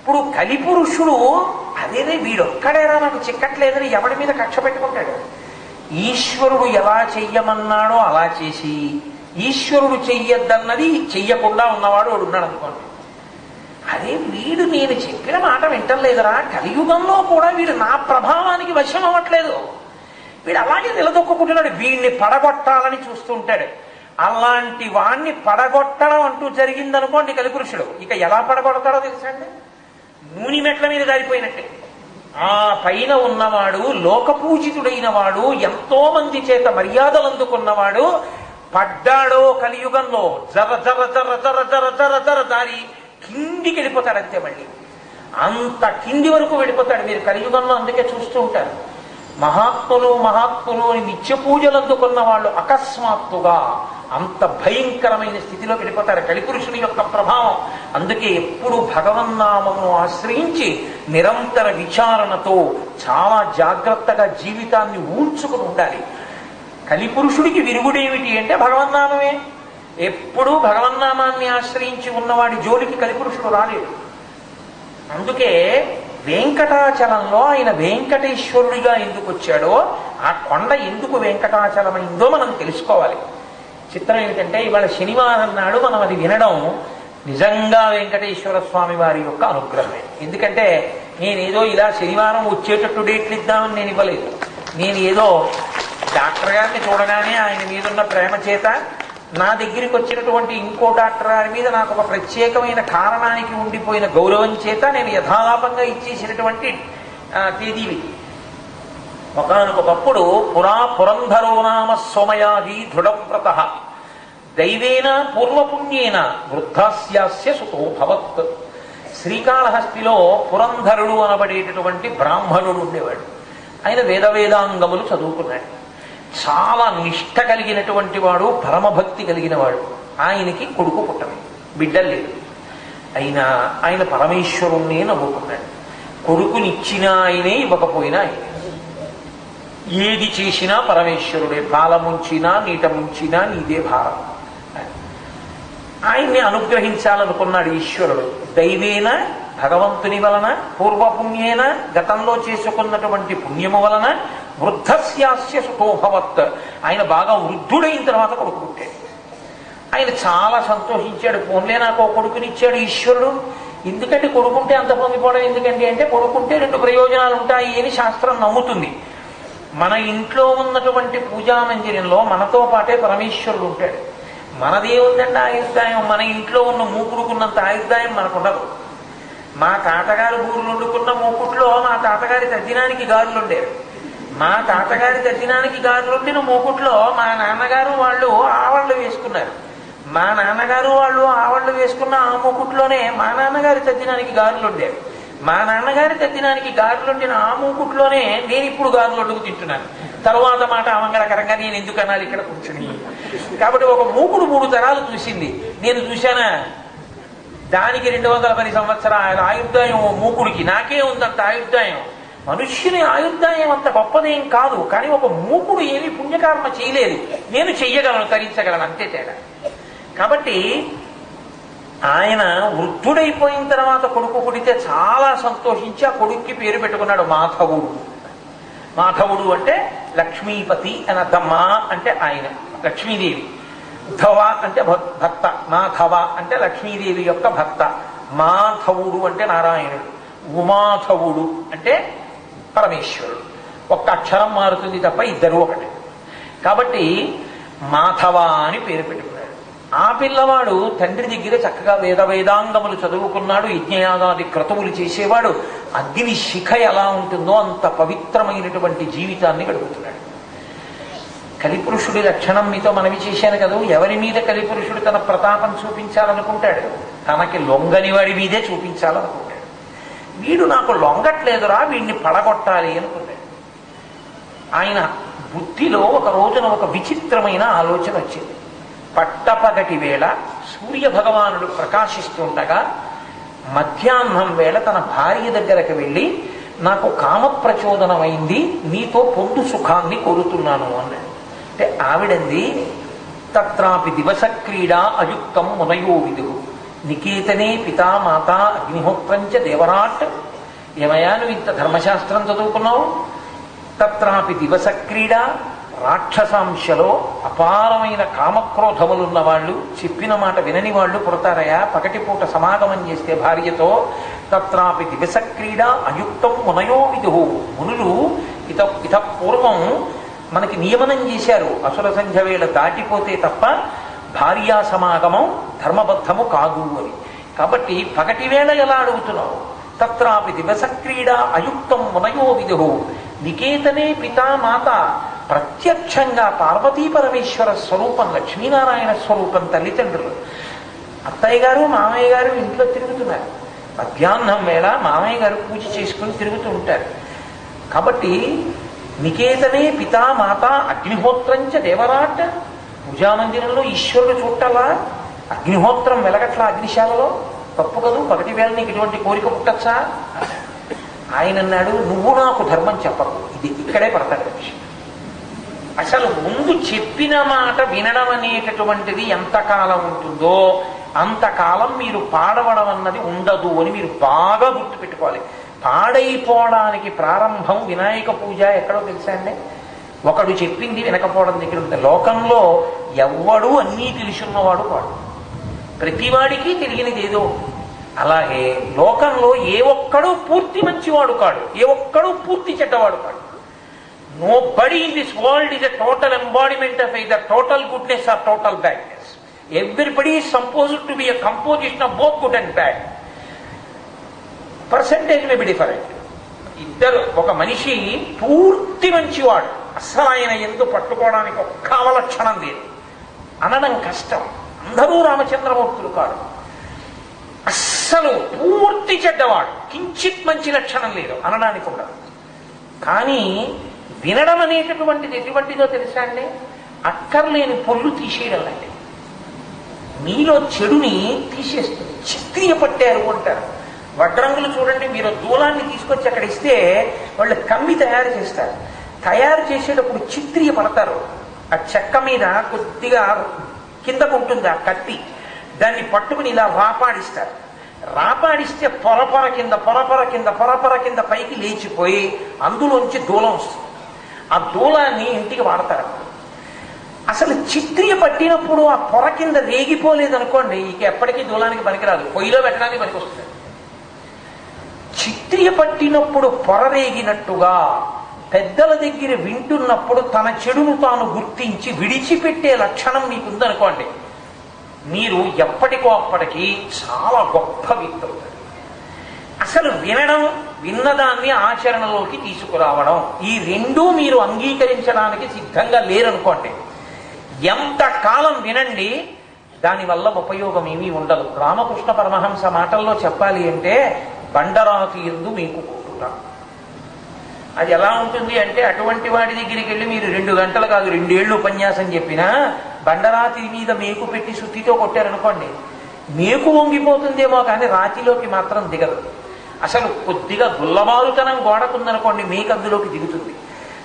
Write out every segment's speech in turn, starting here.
ఇప్పుడు కలిపురుషుడు అదేనే వీడొక్కడేరా నాకు చిక్కట్లేదని ఎవడి మీద కక్ష పెట్టుకుంటాడు? ఈశ్వరుడు ఎలా చెయ్యమన్నాడో అలా చేసి ఈశ్వరుడు చెయ్యొద్దన్నది చెయ్యకుండా ఉన్నవాడు వాడు ఉన్నాడు అనుకోండి. అదే వీడు నేను చెప్పిన మాట వింటలేదురా. కలియుగంలో కూడా వీడు నా ప్రభావానికి వశం అవ్వట్లేదు. వీడు అలాగే నిలదొక్కుంటున్నాడు వీడిని పడగొట్టాలని చూస్తుంటాడు. అలాంటి వాణ్ణి పడగొట్టడం అంటూ జరిగిందనుకోండి కలిపురుషుడు ఇక ఎలా పడగొడతాడో తెలుసండి నూనె మెట్ల మీద జారిపోయినట్టే. ఆ పైన ఉన్నవాడు లోకపూజితుడైన వాడు ఎంతో మంది చేత మర్యాదలు అందుకున్నవాడు పడ్డాడో కలియుగంలో. జర జర జర జర జర జర జర దారి కిందికి వెళ్ళిపోతాడు అంతే మళ్ళీ. అంత కింది వరకు వెళ్ళిపోతాడు. మీరు కలియుగంలో అందుకే చూస్తూ ఉంటారు. మహాత్ములు మహాత్ములు అని నిత్య పూజలు అందుకున్న వాళ్ళు అకస్మాత్తుగా అంత భయంకరమైన స్థితిలో వెళ్ళిపోతారు కలిపురుషుని యొక్క ప్రభావం. అందుకే ఎప్పుడు భగవన్నామమును ఆశ్రయించి నిరంతర విచారణతో చాలా జాగ్రత్తగా జీవితాన్ని ఊంచుకుని ఉండాలి. కలిపురుషుడికి విరుగుడేమిటి అంటే భగవన్నామమే ఎప్పుడూ భగవన్నామాన్ని ఆశ్రయించి ఉన్నవాడి జోలికి కలిపురుషుడు రాలేడు అందుకే వెంకటాచలంలో ఆయన వెంకటేశ్వరుడిగా ఎందుకు వచ్చాడో ఆ కొండ ఎందుకు వెంకటాచలమైందో మనం తెలుసుకోవాలి. చిత్రం ఏమిటంటే ఇవాళ శనివారం నాడు మనం అది వినడం నిజంగా వెంకటేశ్వర స్వామి వారి యొక్క అనుగ్రహమే. ఎందుకంటే నేనేదో ఇలా శనివారం వచ్చేటట్టు డేట్లు ఇద్దామని నేను ఇవ్వలేదు. నేను ఏదో డాక్టర్ గారిని చూడగానే ఆయన మీదున్న ప్రేమ చేత నా దగ్గరికి వచ్చినటువంటి ఇంకో డాక్టర్ గారి మీద నాకు ఒక ప్రత్యేకమైన కారణానికి ఉండిపోయిన గౌరవం చేత నేను యథాలాపంగా ఇచ్చేసినటువంటి తేదీవి ఒకనకొకప్పుడు పురా పురంధరో నామ సోమయాది దృఢవ్రత. దైవేన పూర్వపుణ్యేన వృద్ధాస్యాస్య సుతో భవత్. శ్రీకాళహస్తిలో పురంధరుడు అనబడేటటువంటి బ్రాహ్మణుడు ఉండేవాడు. ఆయన వేద వేదాంగములు చదువుకున్నాడు. చాలా నిష్ట కలిగినటువంటి వాడు పరమభక్తి కలిగిన వాడు ఆయనకి కొడుకు పుట్టలేదు బిడ్డలు లేదు అయినా ఆయన పరమేశ్వరుణ్ణి నమ్ముకున్నాడు కొడుకునిచ్చిన ఆయనే ఇవ్వకపోయినా ఆయనే. ఏది చేసినా పరమేశ్వరుడే పాలముంచినా నీట ముంచినా నీదే భారం. ఆయన్ని అనుగ్రహించాలనుకున్నాడు ఈశ్వరుడు. దైవేన భగవంతుని వలన పూర్వపుణ్యేన గతంలో చేసుకున్నటువంటి పుణ్యము వలన వృద్ధస్యాస్య సుతోభవత్ ఆయన బాగా వృద్ధుడైన తర్వాత కొడుకు పుట్టాడు. ఆయన చాలా సంతోషించాడు. పోన్లే నాకు కొడుకునిచ్చాడు ఈశ్వరుడు. ఎందుకంటే కొడుకుంటే అంత పొందిపోవడం ఎందుకండి అంటే కొడుకుంటే రెండు ప్రయోజనాలు ఉంటాయి అని శాస్త్రం నమ్ముతుంది. మన ఇంట్లో ఉన్నటువంటి పూజా మందిరంలో మనతో పాటే పరమేశ్వరుడు ఉంటాడు. మనదేముందండి ఆయుర్దాయం మన ఇంట్లో ఉన్న మూకుడుకున్నంత ఆయుర్దాయం మనకు ఉండదు మా తాతగారు బూరులు వండుకున్న మూకుట్లో మా తాతగారి తద్దినానికి గారులుండేవి మా తాతగారి తద్దినానికి గారులుండిన మూకుట్లో మా నాన్నగారు వాళ్ళు ఆవళ్ళు వేసుకున్నారు. మా నాన్నగారు వాళ్ళు ఆవళ్ళు వేసుకున్న ఆ మూకుట్లోనే మా నాన్నగారి తద్దినానికి గారులుండేవి మా నాన్నగారి తద్దినానికి గారులొట్టిన వండిన ఆ మూకుట్లోనే నేను ఇప్పుడు గారులొట్టుకు తింటున్నాను. తరువాత మాట అమంగళకరంగా నేను ఎందుకు అనాలి ఇక్కడ కూర్చుని. కాబట్టి ఒక మూకుడు మూడు తరాలు చూసింది. నేను చూశానా? దానికి రెండు వందల పది సంవత్సరాల ఆయుర్దాయం ఓ మూకుడికి. నాకే ఉందంత ఆయుర్దాయం. మనుష్యుని ఆయుర్దాయం అంత గొప్పదేం కాదు కానీ ఒక మూకుడు ఏమి పుణ్యకర్మ చేయలేదు. నేను చెయ్యగలను తరించగలను అంతే తేడా. కాబట్టి ఆయన వృద్ధుడైపోయిన తర్వాత కొడుకు పుడితే చాలా సంతోషించి ఆ కొడుక్కి పేరు పెట్టుకున్నాడు మాధవుడు. మాధవుడు అంటే లక్ష్మీపతి అని అర్థం. అంటే ఆయన లక్ష్మీదేవి. ధవ అంటే భక్- భక్త. మాధవ అంటే లక్ష్మీదేవి యొక్క భక్త. మాధవుడు అంటే నారాయణుడు. ఉమాధవుడు అంటే పరమేశ్వరుడు. ఒక్క అక్షరం మారుతుంది తప్ప ఇద్దరు ఒకటే. కాబట్టి మాధవ అని పేరు పెట్టుకున్నాడు. ఆ పిల్లవాడు తండ్రి దగ్గర చక్కగా వేద వేదాంగములు చదువుకున్నాడు యజ్ఞయాగాది క్రతువులు చేసేవాడు. అగ్ని శిఖ ఎలా ఉంటుందో అంత పవిత్రమైనటువంటి జీవితాన్ని గడుపుతున్నాడు. కలిపురుషుడి లక్షణం మీతో మనవి చేశాను కదా ఎవరి మీద కలిపురుషుడు తన ప్రతాపం చూపించాలనుకుంటాడు? తనకి లొంగని వాడి మీదే చూపించాలనుకుంటాడు. వీడు నాకు లొంగట్లేదురా వీడిని పడగొట్టాలి అనుకున్నాడు ఆయన బుద్ధిలో ఒక రోజున ఒక విచిత్రమైన ఆలోచన వచ్చింది. పట్టపగటి వేళ సూర్య భగవానుడు ప్రకాశిస్తుండగా మధ్యాహ్నం వేళ తన భార్య దగ్గరకు వెళ్ళి నాకు కామ ప్రచోదనమైంది నీతో పొందు సుఖాన్ని కోరుతున్నాను అన్నాడు. అంటే ఆవిడంది తత్రాపి దివస క్రీడా అయుక్తం మునయో నికేతనే పితా మాత అగ్నిహోత్రంచ దేవరాట్. ఏమయ్యా నువ్వు ఇంత ధర్మశాస్త్రం చదువుకున్నావు? తత్రాపి దివస క్రీడా రాక్షసాంశలో అపారమైన కామక్రోధములున్న వాళ్ళు చెప్పిన మాట వినని వాళ్ళు పుడతారయా? పగటిపూట సమాగమం చేస్తే భార్యతో తత్రాపి దివస క్రీడ అయుక్తం మునయో విదుహు మునులు ఇత ఇత పూర్వం మనకి నియమనం చేశారు. అసుర సంధ్య వేళ దాటిపోతే తప్ప భార్యా సమాగమం ధర్మబద్ధము కాదు అని. కాబట్టి పగటి వేళ ఎలా అడుగుతున్నావు? తత్రాపి దివస క్రీడ అయుక్తం మునయో విదుహు నికేతనే పితా మాత ప్రత్యక్షంగా పార్వతీ పరమేశ్వర స్వరూపం లక్ష్మీనారాయణ స్వరూపం తల్లిదండ్రులు. అత్తయ్య గారు మామయ్య గారు ఇంట్లో తిరుగుతున్నారు. మధ్యాహ్నం వేళ మామయ్య గారు పూజ చేసుకుని తిరుగుతూ ఉంటారు. కాబట్టి నికేతనే పితా మాత అగ్నిహోత్రంచ దేవరాట్. పూజామందిరంలో ఈశ్వరుడు చూడాలా అగ్నిహోత్రం వెలగట్ల అగ్నిశాలలో? తప్పు కదూ? పగటి వేళ నీకు ఇటువంటి కోరిక పుట్టచ్చా? ఆయన అన్నాడు నువ్వు నాకు ధర్మం చెప్పకు. ఇది ఇక్కడే పడతాడు విషయం అసలు ముందు చెప్పిన మాట వినడం అనేటటువంటిది ఎంతకాలం ఉంటుందో అంతకాలం మీరు పాడవడం అన్నది ఉండదు అని మీరు బాగా గుర్తుపెట్టుకోవాలి. పాడైపోవడానికి ప్రారంభం వినాయక పూజ ఎక్కడో తెలుసా అండి? ఒకడు చెప్పింది వినకపోవడం దగ్గర ఉంటుంది లోకంలో ఎవ్వడూ అన్నీ తెలుసున్నవాడు వాడు ప్రతివాడికి తెలియనిది ఏదో. అలాగే లోకంలో ఏ ఒక్కడు పూర్తి మంచివాడు కాడు. ఏ ఒక్కడూ పూర్తి చెడ్డవాడు కాడు. No in this this world is total total of of either total goodness or total badness. Everybody is supposed to be a composition of both good and bad. Percentage may be different ఇద్దరు ఒక మనిషి పూర్తి మంచివాడు. అస్సలు ఆయన ఎందుకు పట్టుకోవడానికి ఒక్క అవలక్షణం లేదు. అనడం కష్టం. అందరూ రామచంద్రమూర్తులు కాదు. అస్సలు పూర్తి చెడ్డవాడు. కించిత్ మంచి లక్షణం లేదు. అనడానికి ఉండదు కానీ వినడం అనేటటువంటిది ఎటువంటిదో తెలుసా అండి? అక్కర్లేని పొల్లు తీసేయడం లాంటి మీలో చెడుని తీసేస్తుంది. చిత్రీయ పట్టారు అంటారు. వడ్రంగులు చూడండి మీరు దూలాన్ని తీసుకొచ్చి అక్కడ ఇస్తే వాళ్ళు కమ్మి తయారు చేస్తారు. తయారు చేసేటప్పుడు చిత్రీయ పడతారు. ఆ చెక్క మీద కొద్దిగా కిందకు ఉంటుంది ఆ కత్తి. దాన్ని పట్టుకుని ఇలా రాపాడిస్తారు రాపాడిస్తే పొరపొర కింద పొరపొర కింద పొరపొర కింద పైకి లేచిపోయి అందులోంచి దూలం వస్తుంది. ఆ దూలాన్ని ఇంటికి వాడతారు. అసలు చిత్రియ పట్టినప్పుడు ఆ పొర కింద రేగిపోలేదు అనుకోండి ఇక ఎప్పటికీ దూలానికి పనికిరాదు. పొయ్యిలో పెట్టడానికి పనికొస్తుంది. చిత్రియ పట్టినప్పుడు పొర రేగినట్టుగా పెద్దల దగ్గర వింటున్నప్పుడు తన చెడును తాను గుర్తించి విడిచిపెట్టే లక్షణం మీకుందనుకోండి మీరు ఎప్పటికో అప్పటికి చాలా గొప్ప వ్యక్తి అవుతారు అసలు వినడం విన్నదాన్ని ఆచరణలోకి తీసుకురావడం. ఈ రెండూ మీరు అంగీకరించడానికి సిద్ధంగా లేరనుకోండి. ఎంత కాలం వినండి దానివల్ల ఉపయోగం ఏమీ ఉండదు. రామకృష్ణ పరమహంస మాటల్లో చెప్పాలి అంటే బండరాతి ఎందు మీకు కొట్టుట అది ఎలా ఉంటుంది అంటే అటువంటి వాడి దగ్గరికి వెళ్ళి మీరు రెండు గంటలు కాదు రెండేళ్ళు ఉపన్యాసం చెప్పినా బండరాతి మీద మేకు పెట్టి సుత్తితో కొట్టారనుకోండి మేకు వంగిపోతుందేమో కానీ రాతిలోకి మాత్రం దిగదు. అసలు కొద్దిగా గుల్లబారుతనం గోడకుందనుకోండి మీకు అందులోకి దిగుతుంది.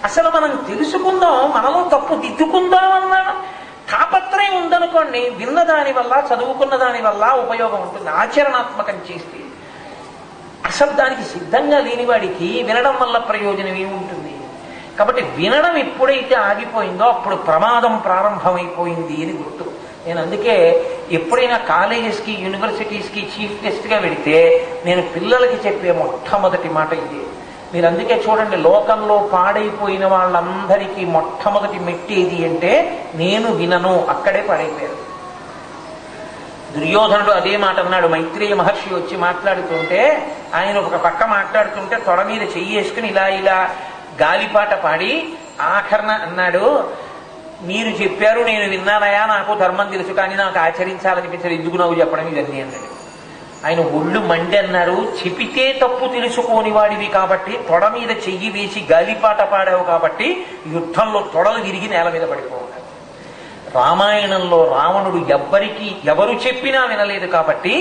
అసలు మనం తెలుసుకుందాం మనలో తప్పు దిద్దుకుందామన్న తాపత్రయం ఉందనుకోండి విన్న దాని వల్ల చదువుకున్న దాని వల్ల ఉపయోగం ఉంటుంది ఆచరణాత్మకం చేస్తే. అసలు దానికి సిద్ధంగా లేనివాడికి వినడం వల్ల ప్రయోజనం ఏముంటుంది? కాబట్టి వినడం ఎప్పుడైతే ఆగిపోయిందో అప్పుడు ప్రమాదం ప్రారంభమైపోయింది అని గుర్తు. నేను అందుకే ఎప్పుడైనా కాలేజెస్కి యూనివర్సిటీస్కి చీఫ్ గెస్ట్గా వెడితే నేను పిల్లలకి చెప్పే మొట్టమొదటి మాట ఇది. మీరు అందుకే చూడండి లోకంలో పాడైపోయిన వాళ్ళందరికీ మొట్టమొదటి మెట్టేది అంటే నేను వినను అక్కడే పాడైపోయారు. దుర్యోధనుడు అదే మాట అన్నాడు. మైత్రేయ మహర్షి వచ్చి మాట్లాడుతుంటే ఆయన ఒక పక్క మాట్లాడుతుంటే తొడ మీద చెయ్యేసుకుని ఇలా ఇలా గాలిపాట పాడి ఆఖరణ అన్నాడు. మీరు చెప్పారు నేను విన్నానయా? నాకు ధర్మం తెలుసు కానీ నాకు ఆచరించాలనిపించారు ఎందుకు నాకు చెప్పడం ఇవన్నీ అన్నాడు ఆయన ఒళ్ళు మండి అన్నారు చెపితే తప్పు తెలుసుకోని వాడివి కాబట్టి తొడ మీద చెయ్యి వేసి గాలిపాట పాడావు కాబట్టి యుద్ధంలో తొడలు విరిగి నేల మీద పడిపోవాలి రామాయణంలో రావణుడు ఎవ్వరికి ఎవరు చెప్పినా వినలేదు కాబట్టి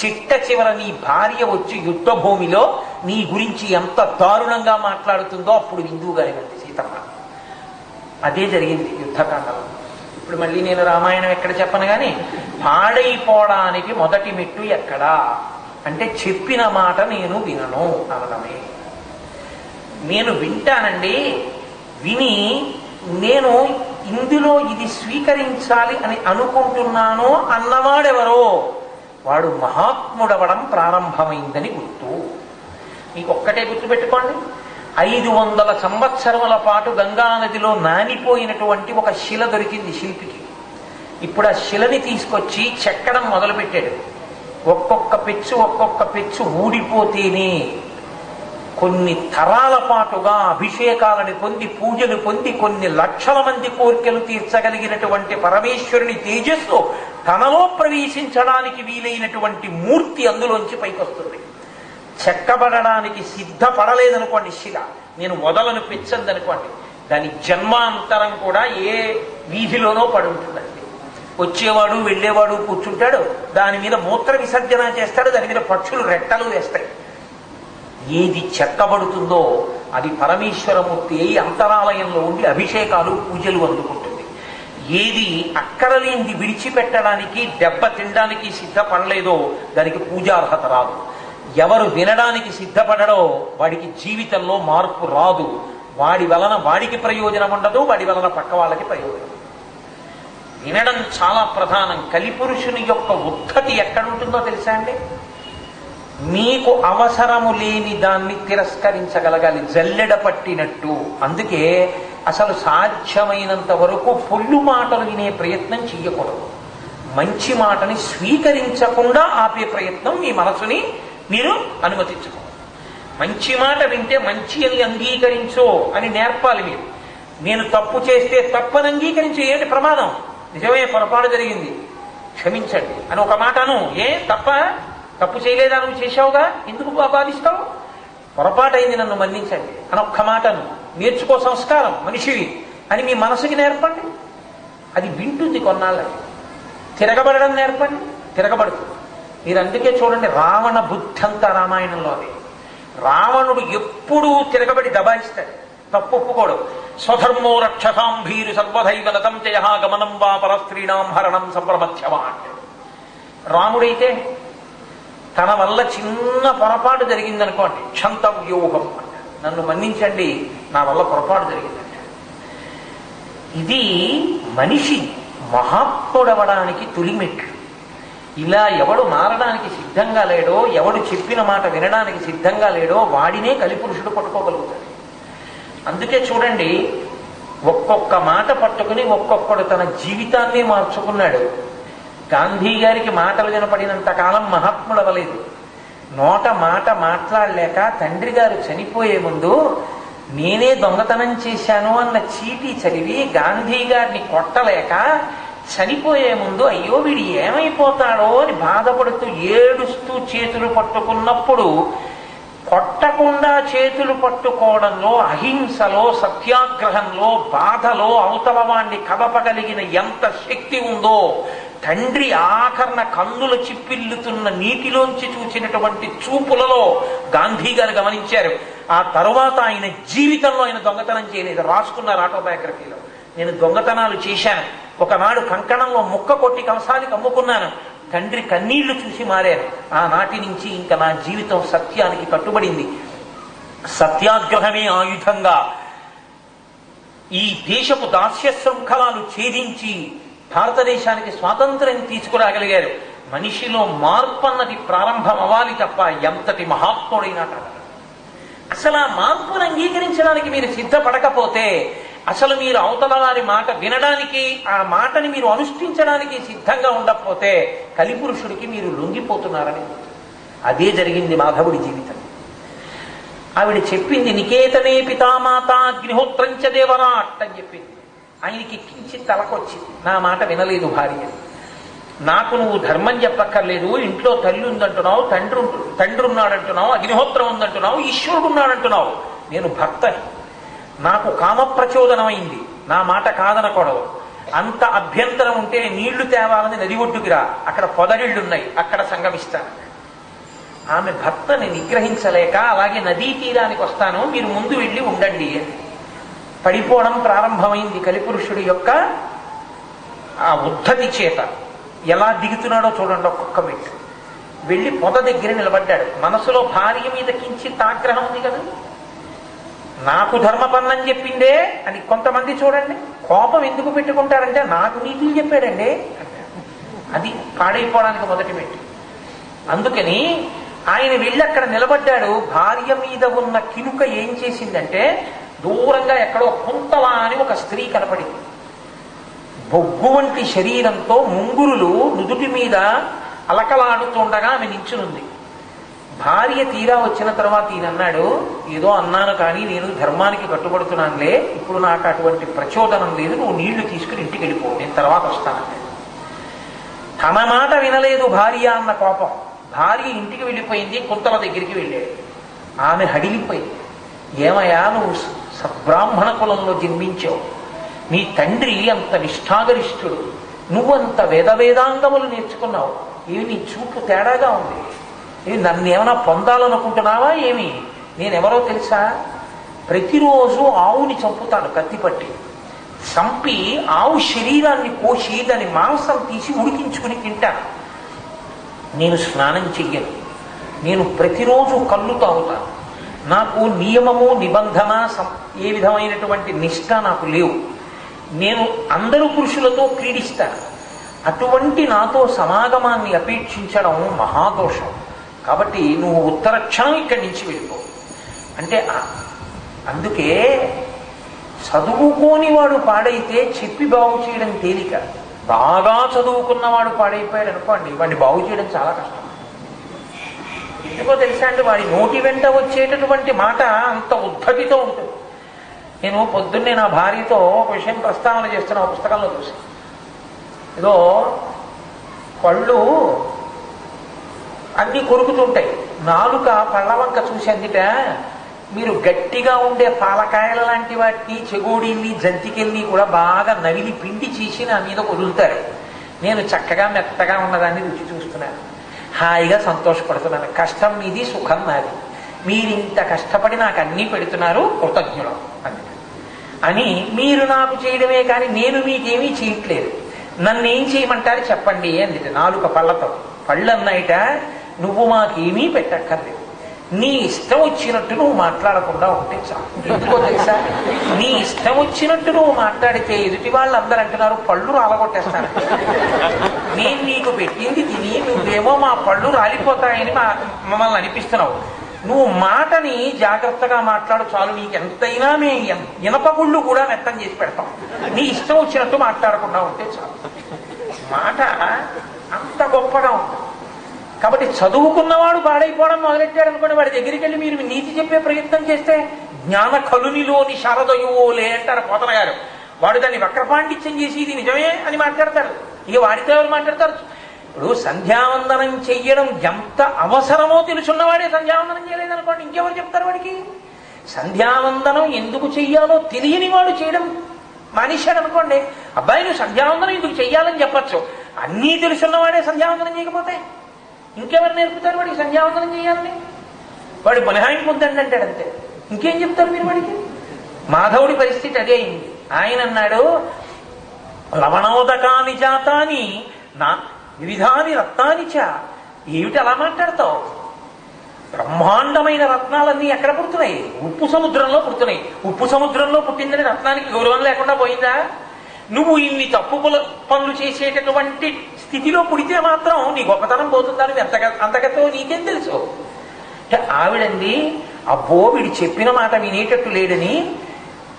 చిట్ట చివర నీ భార్య వచ్చి యుద్ధ భూమిలో నీ గురించి ఎంత దారుణంగా మాట్లాడుతుందో అప్పుడు హిందువు గారి సీతమ్మ అదే జరిగింది యుద్ధకాండలో. ఇప్పుడు మళ్ళీ నేను రామాయణం ఎక్కడ చెప్పను కానీ పాడైపోవడానికి మొదటి మెట్టు ఎక్కడా? అంటే చెప్పిన మాట నేను వినను అనడమే. నేను వింటానండి విని నేను ఇందులో ఇది స్వీకరించాలి అని అనుకుంటున్నాను అన్నవాడెవరో? వాడు మహాత్ముడవడం ప్రారంభమైందని గుర్తు. మీకు ఒక్కటే గుర్తుపెట్టుకోండి. ఐదు వందల సంవత్సరముల పాటు గంగా నదిలో నానిపోయినటువంటి ఒక శిల దొరికింది శిల్పికి. ఇప్పుడు ఆ శిలని తీసుకొచ్చి చెక్కడం మొదలుపెట్టాడు. ఒక్కొక్క పెచ్చు ఒక్కొక్క పెచ్చు ఊడిపోతేనే కొన్ని తరాల పాటుగా అభిషేకాలను పొంది పూజలు పొంది కొన్ని లక్షల మంది కోరికలు తీర్చగలిగినటువంటి పరమేశ్వరుని తేజస్సు తనలో ప్రవేశించడానికి వీలైనటువంటి మూర్తి అందులోంచి పైకొస్తుంది. చెక్కబడడానికి సిద్ధపడలేదనుకోండి శిల. నేను మొదలను పెచ్చందనుకోండి. దాని జన్మాంతరం కూడా ఏ వీధిలోనో పడి ఉంటుందండి వచ్చేవాడు వెళ్ళేవాడు కూర్చుంటాడు దాని మీద మూత్ర విసర్జన చేస్తాడు దాని మీద పక్షులు రెట్టలు వేస్తాయి. ఏది చెక్కబడుతుందో అది పరమేశ్వరమూర్తి అయి అంతరాలయంలో ఉండి అభిషేకాలు పూజలు అందుకుంటుంది. ఏది అక్కరలేంది విడిచిపెట్టడానికి దెబ్బ తినడానికి సిద్ధపడలేదో దానికి పూజార్హత రాదు. ఎవరు వినడానికి సిద్ధపడడో వాడికి జీవితంలో మార్పు రాదు. వాడి వలన వాడికి ప్రయోజనం ఉండదు వాడి వలన పక్క వాళ్ళకి ప్రయోజనం వినడం చాలా ప్రధానం. కలిపురుషుని యొక్క ఉత్పత్తి ఎక్కడుంటుందో తెలుసా అండి? మీకు అవసరము లేని దాన్ని తిరస్కరించగలగాలి జల్లెడ పట్టినట్టు. అందుకే అసలు సాధ్యమైనంత వరకు పొల్లు మాటలు వినే ప్రయత్నం చెయ్యకూడదు. మంచి మాటని స్వీకరించకుండా ఆపే ప్రయత్నం మీ మనసుని మీరు అనుమతించుకో. మంచి మాట వింటే మంచి అని అంగీకరించో అని నేర్పాలి మీరు. నేను తప్పు చేస్తే తప్పని అంగీకరించు ఏంటి ప్రమాదం? నిజమే పొరపాటు జరిగింది. క్షమించండి. అని ఒక మాటను ఏ తప్ప? తప్పు చేయలేదా నువ్వు చేశావుగా? ఎందుకు బాధిస్తావు పొరపాటైంది నన్ను మన్నించండి. అని ఒక్క మాటను నేర్చుకో సంస్కారం మనిషివి. అని మీ మనసుకి నేర్పండి. అది వింటుంది కొన్నాళ్ళకి. తిరగబడడం నేర్పండి. తిరగబడుతుంది. మీరు అందుకే చూడండి రావణ బుద్ధి అంతా రామాయణంలో అది. రావణుడు ఎప్పుడూ తిరగబడి దబాయిస్తాడు. తప్పు ఒప్పుకోడు స్వధర్మో రక్షసాం భీరు సర్వధైవ నతం చయ గమనం వా పరస్త్రీణాం హరణం సంప్రమధ్యమా అంటాడు రాముడైతే తన వల్ల చిన్న పొరపాటు జరిగిందనుకోండి క్షంతవ్యూహం అంటాడు నన్ను మన్నించండి నా వల్ల పొరపాటు జరిగిందంటాడు ఇది మనిషి మహాత్ముడవడానికి తొలిమెట్లు ఇలా ఎవడు మారడానికి సిద్ధంగా లేడో ఎవడు చెప్పిన మాట వినడానికి సిద్ధంగా లేడో వాడినే కలిపురుషుడు పట్టుకోగలుగుతాడు. అందుకే చూడండి ఒక్కొక్క మాట పట్టుకుని ఒక్కొక్కడు తన జీవితాన్ని మార్చుకున్నాడు. గాంధీ గారికి మాటలు వినపడినంత కాలం మహాత్ముడు అవ్వలేదు నోట మాట మాట్లాడలేక తండ్రి గారు చనిపోయే ముందు నేనే దొంగతనం చేశాను అన్న చీటీ చదివి గాంధీ గారిని కొట్టలేక చనిపోయే ముందు అయ్యో వీడు ఏమైపోతాడో అని బాధపడుతూ ఏడుస్తూ చేతులు పట్టుకున్నప్పుడు కొట్టకుండా చేతులు పట్టుకోవడంలో అహింసలో సత్యాగ్రహంలో బాధలో అవతల వాణ్ణి కదపగలిగిన ఎంత శక్తి ఉందో తండ్రి ఆకరణ కన్నుల చిప్పిల్లుతున్న నీటిలోంచి చూసినటువంటి చూపులలో గాంధీ గారు గమనించారు. ఆ తరువాత ఆయన జీవితంలో ఆయన దొంగతనం చేయలేదు. రాసుకున్నారు ఆటోబయోగ్రఫీలో. నేను దొంగతనాలు చేశాను. ఒకనాడు కంకణంలో ముక్క కొట్టి కంసానికి అమ్ముకున్నాను. తండ్రి కన్నీళ్ళు చూసి మారారు. ఆనాటి నుంచి ఇంకా నా జీవితం సత్యానికి కట్టుబడింది. సత్యాగ్రహమే ఆయుధంగా. ఈ దేశపు దాస్య శృంఖలాలు ఛేదించి భారతదేశానికి స్వాతంత్ర్యం తీసుకురాగలిగారు. మనిషిలో మార్పు అన్నది ప్రారంభం అవ్వాలి తప్ప ఎంతటి మహాత్ముడైనా అసలు ఆ మార్పును అంగీకరించడానికి మీరు సిద్ధపడకపోతే అసలు మీరు అవతల వారి మాట వినడానికి ఆ మాటని మీరు అనుష్ఠించడానికి సిద్ధంగా ఉండకపోతే కలిపురుషుడికి మీరు లొంగిపోతున్నారని అదే జరిగింది మాధవుడి జీవితం. ఆవిడ చెప్పింది నికేతనే పితామాత అగ్నిహోత్రంచ దేవరాట్ అని చెప్పింది. ఆయనకి కించి తలకొచ్చింది. నా మాట వినలేదు భార్య. నాకు నువ్వు ధర్మం చెప్పక్కర్లేదు. ఇంట్లో తల్లి ఉందంటున్నావు తండ్రి ఉంటు- తండ్రి ఉన్నాడంటున్నావు అగ్నిహోత్రం ఉందంటున్నావు ఈశ్వరుడు ఉన్నాడంటున్నావు. నేను భక్తని. నాకు కామ ప్రచోదనమైంది నా మాట కాదనకూడదు. అంత అభ్యంతరం ఉంటే నీళ్ళు తేవాలని నది ఒడ్డుకిరా. అక్కడ పొదరిళ్ళున్నాయి. అక్కడ సంగమిస్తాను ఆమె భర్తని నిగ్రహించలేక అలాగే నదీ తీరానికి వస్తాను. మీరు ముందు వెళ్ళి ఉండండి. అని పడిపోవడం ప్రారంభమైంది కలిపురుషుడి యొక్క ఆ ఉద్ధతి చేత. ఎలా దిగుతున్నాడో చూడండి ఒక్కొక్క మెట్టు వెళ్ళి పొద దగ్గర నిలబడ్డాడు. మనసులో భార్య మీద కించి తాగ్రహం ఉంది కదా. నాకు ధర్మపన్నం చెప్పిందే అని కొంతమంది చూడండి కోపం ఎందుకు పెట్టుకుంటారంటే నాకు నీతులు చెప్పాడండి. అది పాడైపోవడానికి మొదటి పెట్టి. అందుకని ఆయన వెళ్ళి అక్కడ నిలబడ్డాడు. భార్య మీద ఉన్న కినుక ఏం చేసిందంటే దూరంగా ఎక్కడో కుంతలా అని ఒక స్త్రీ కనపడింది. బొగ్గు వంటి శరీరంతో ముంగురులు నుదుటి మీద అలకలాడుతుండగా ఆమె నించునుంది. భార్య తీరా వచ్చిన తర్వాత ఈయన అన్నాడు ఏదో అన్నాను కానీ నేను ధర్మానికి కట్టుబడుతున్నానులే ఇప్పుడు నాకు అటువంటి ప్రచోదనం లేదు నువ్వు నీళ్ళు తీసుకుని ఇంటికి వెళ్ళిపో నేను తర్వాత వస్తానన్నాడు తన మాట వినలేదు భార్య అన్న కోపం. భార్య ఇంటికి వెళ్ళిపోయింది కుంతల దగ్గరికి వెళ్ళాడు. ఆమె హడిలిపోయింది. ఏమయ్యా నువ్వు సబ్రాహ్మణ కులంలో జన్మించావు. నీ తండ్రి అంత నిష్ఠాగరిష్ఠుడు. నువ్వంత వేద వేదాంగములు నేర్చుకున్నావు. ఏమి నీ చూపు తేడాగా ఉంది. నన్ను ఏమైనా పొందాలనుకుంటున్నావా ఏమి? నేనెవరో తెలుసా? ప్రతిరోజు ఆవుని చంపుతాను కత్తిపట్టి చంపి ఆవు శరీరాన్ని కోసి దాని మాంసం తీసి ఉడికించుకుని తింటాను. నేను స్నానం చెయ్యను. నేను ప్రతిరోజు కళ్ళు తాగుతాను. నాకు నియమము నిబంధన సం- ఏ విధమైనటువంటి నిష్ట నాకు లేవు. నేను అందరు పురుషులతో క్రీడిస్తాను. అటువంటి నాతో సమాగమాన్ని అపేక్షించడం మహాదోషం. కాబట్టి నువ్వు ఉత్తర క్షణం ఇక్కడి నుంచి వెళ్ళిపో. అంటే అందుకే చదువుకోని వాడు పాడైతే చెప్పి బాగు చేయడం తేలిక. బాగా చదువుకున్నవాడు పాడైపోయాడు అనుకోండి వాడిని బాగు చేయడం చాలా కష్టం. ఎందుకో తెలుసా అండి వాడి నోటి వెంట వచ్చేటటువంటి మాట అంత ఉద్ధతితో ఉంటుంది. నేను పొద్దున్నే నా భార్యతో ఒక విషయం ప్రస్తావన చేస్తున్న పుస్తకంలో చూసి. ఏదో పళ్ళు అన్నీ కొరుకుతుంటాయి. నాలుక పళ్ళవంక చూసేందుట చూసి మీరు గట్టిగా ఉండే పాలకాయల లాంటి వాటిని చెగోడీల్ని జంతికెళ్ళి కూడా బాగా నవిలి పిండి చేసి నా మీద వదులుతారు. నేను చక్కగా మెత్తగా ఉన్నదాన్ని రుచి చూస్తున్నాను. హాయిగా సంతోషపడుతున్నాను. కష్టం మీది సుఖం నాది. మీరు ఇంత కష్టపడి నాకు అన్నీ పెడుతున్నారు కృతజ్ఞులం అని అని మీరు నాకు చేయడమే కానీ నేను మీకేమీ చేయట్లేదు. నన్ను ఏం చేయమంటారు చెప్పండి అంది నాలుక పళ్ళతో. పళ్ళు అన్నాయిట నువ్వు మాకేమీ పెట్టక్కర్లేదు. నీ ఇష్టం వచ్చినట్టు నువ్వు మాట్లాడకుండా ఉంటే చాలు. ఎందుకో తెలుసా? నీ ఇష్టం వచ్చినట్టు నువ్వు మాట్లాడితే ఎదుటి వాళ్ళు అందరూ అంటున్నారు పళ్ళు రాలగొట్టేస్తాను నేను నీకు పెట్టింది తిని నువ్వేమో మా పళ్ళు రాలిపోతాయని మా మమ్మల్ని అనిపిస్తున్నావు. నువ్వు మాటని జాగ్రత్తగా మాట్లాడు చాలు. నీకు ఎంతైనా మే ఇనపగుళ్ళు కూడా మెత్తం చేసి పెడతాం. నీ ఇష్టం వచ్చినట్టు మాట్లాడకుండా ఉంటే చాలు. మాట అంత గొప్పగా ఉంటుంది కాబట్టి చదువుకున్నవాడు పాడైపోవడం మొదలెట్టాడు అనుకోండి వాడి దగ్గరికి వెళ్ళి మీరు నీతి చెప్పే ప్రయత్నం చేస్తే జ్ఞాన కలునిలోని శారదయువోలే అంటారు పోతన గారు. వాడు దాన్ని వక్రపాండిత్యం చేసి ఇది నిజమే అని మాట్లాడతారు ఇక వాడితో ఎవరు మాట్లాడతారు? ఇప్పుడు సంధ్యావందనం చెయ్యడం ఎంత అవసరమో తెలుసున్నవాడే సంధ్యావందనం చేయలేదనుకోండి ఇంకెవరు చెప్తారు వాడికి? సంధ్యావందనం ఎందుకు చెయ్యాలో తెలియని వాడు చేయడం మానేశాడు అనుకోండి అబ్బాయి నువ్వు సంధ్యావందనం ఎందుకు చెయ్యాలని చెప్పచ్చు? అన్నీ తెలుసున్నవాడే సంధ్యావందనం చేయకపోతే. ఇంకెవరు నేర్పుతారు వాడికి? సంధ్యావందనం చేయాలని. వాడు బలహాయింపు పొందండి అంటాడు అంతే ఇంకేం చెప్తారు మీరు వాడికి? మాధవుడి పరిస్థితి అదే అయింది. ఆయన అన్నాడు లవణోదకాని జాతాని నా వివిధాని రత్నాని చ. ఏమిటి అలా మాట్లాడతావు? బ్రహ్మాండమైన రత్నాలన్నీ ఎక్కడ పుడుతున్నాయి? ఉప్పు సముద్రంలో పుడుతున్నాయి. ఉప్పు సముద్రంలో పుట్టిందని రత్నానికి గౌరవం లేకుండా పోయిందా? నువ్వు ఇన్ని తప్పు పనులు చేసేటటువంటి స్థితిలో పుడితే మాత్రం నీ గొప్పతనం పోతుందని ఎంత అంతగతో నీకేం తెలుసు? అంటే ఆవిడంది అబ్బో వీడు చెప్పిన మాట వినేటట్టు లేడని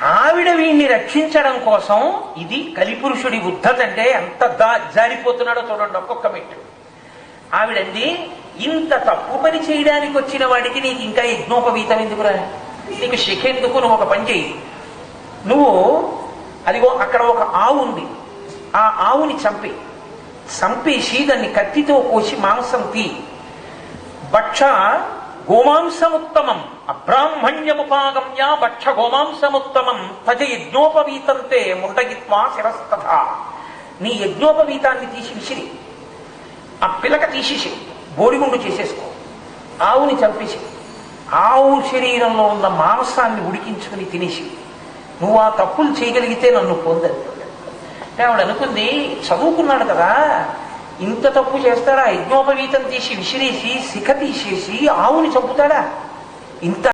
ఆవిడ వీడిని రక్షించడం కోసం ఇది కలిపురుషుడి ఉద్ధత అంటే ఎంత దా జారిపోతున్నాడో చూడండి ఒక్కొక్క మెట్టు. ఆవిడంది ఇంత తప్పు పని చేయడానికి వచ్చిన వాడికి నీకు ఇంకా యజ్ఞోపవీతం ఎందుకురా? నీకు శిఖ ఎందుకు? నువ్వు ఒక పని చేయి నువ్వు అదిగో అక్కడ ఒక ఆవు ఉంది. ఆ ఆవుని చంపి సంపేసి దాన్ని కత్తితో కోసి మాంసం తీ. భక్ష గోమాంసముత్తమం. అబ్రాహ్మణ్యముపాగమ్య భక్ష గోమాంసముత్తమం. తజ యజ్ఞోపవీతంతే ముండగిత్వా శిరస్తథ. నీ యజ్ఞోపవీతాన్ని తీసి విసిరి. ఆ పిలక తీసేసి బోడిగుండు చేసేసుకో. ఆవుని చంపేసి ఆవు శరీరంలో ఉన్న మాంసాన్ని ఉడికించుకుని తినేసి నువ్వు ఆ తప్పులు చేయగలిగితే నన్ను పొందని అంటే ఆవిడ అనుకుంది చదువుకున్నాడు కదా. ఇంత తప్పు చేస్తారా యజ్ఞోపవీతం తీసి విసిరేసి శిఖ తీసేసి ఆవుని చంపుతాడా? ఇంత